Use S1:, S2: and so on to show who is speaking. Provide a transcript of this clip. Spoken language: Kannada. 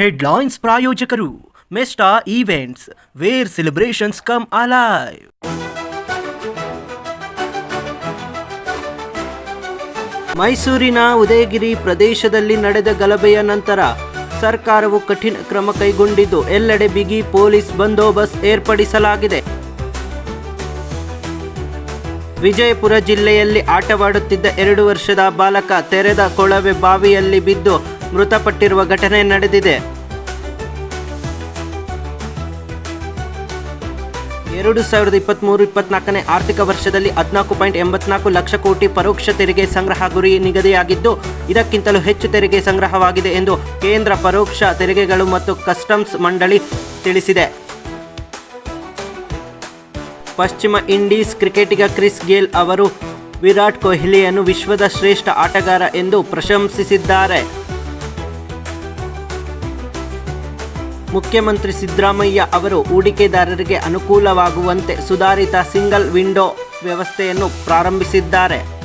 S1: ಹೆಡ್ಲೈನ್ಸ್ ಪ್ರಾಯೋಜಕರು Mesta events where celebrations come alive ಮೈಸೂರಿನ ಉದಯಗಿರಿ ಪ್ರದೇಶದಲ್ಲಿ ನಡೆದ ಗಲಭೆಯ ನಂತರ ಸರ್ಕಾರವು ಕಠಿಣ ಕ್ರಮ ಕೈಗೊಂಡಿದ್ದು ಎಲ್ಲೆಡೆ ಬಿಗಿ ಪೊಲೀಸ್ ಬಂದೋಬಸ್ತ್ ಏರ್ಪಡಿಸಲಾಗಿದೆ. ವಿಜಯಪುರ ಜಿಲ್ಲೆಯಲ್ಲಿ ಆಟವಾಡುತ್ತಿದ್ದ ಎರಡು ವರ್ಷದ ಬಾಲಕ ತೆರೆದ ಕೊಳವೆ ಬಾವಿಯಲ್ಲಿ ಬಿದ್ದು ಮೃತಪಟ್ಟಿರುವ ಘಟನೆ ನಡೆದಿದೆ. ಎರಡು ಸಾವಿರದ ಇಪ್ಪತ್ತ್ಮೂರು ಇಪ್ಪತ್ನಾಲ್ಕನೇ ಆರ್ಥಿಕ ವರ್ಷದಲ್ಲಿ ಹದಿನಾಲ್ಕು ಪಾಯಿಂಟ್ ಎಂಬತ್ನಾಲ್ಕು ಲಕ್ಷ ಕೋಟಿ ಪರೋಕ್ಷ ತೆರಿಗೆ ಸಂಗ್ರಹ ಗುರಿ ನಿಗದಿಯಾಗಿದ್ದು, ಇದಕ್ಕಿಂತಲೂ ಹೆಚ್ಚು ತೆರಿಗೆ ಸಂಗ್ರಹವಾಗಿದೆ ಎಂದು ಕೇಂದ್ರ ಪರೋಕ್ಷ ತೆರಿಗೆಗಳು ಮತ್ತು ಕಸ್ಟಮ್ಸ್ ಮಂಡಳಿ ತಿಳಿಸಿದೆ. ಪಶ್ಚಿಮ ಇಂಡೀಸ್ ಕ್ರಿಕೆಟಿಗ ಕ್ರಿಸ್ ಗೇಲ್ ಅವರು ವಿರಾಟ್ ಕೊಹ್ಲಿಯನ್ನು ವಿಶ್ವದ ಶ್ರೇಷ್ಠ ಆಟಗಾರ ಎಂದು ಪ್ರಶಂಸಿಸಿದ್ದಾರೆ. ಮುಖ್ಯಮಂತ್ರಿ ಸಿದ್ದರಾಮಯ್ಯ ಅವರು ಹೂಡಿಕೆದಾರರಿಗೆ ಅನುಕೂಲವಾಗುವಂತೆ ಸುಧಾರಿತ ಸಿಂಗಲ್ ವಿಂಡೋ ವ್ಯವಸ್ಥೆಯನ್ನು ಪ್ರಾರಂಭಿಸಿದ್ದಾರೆ.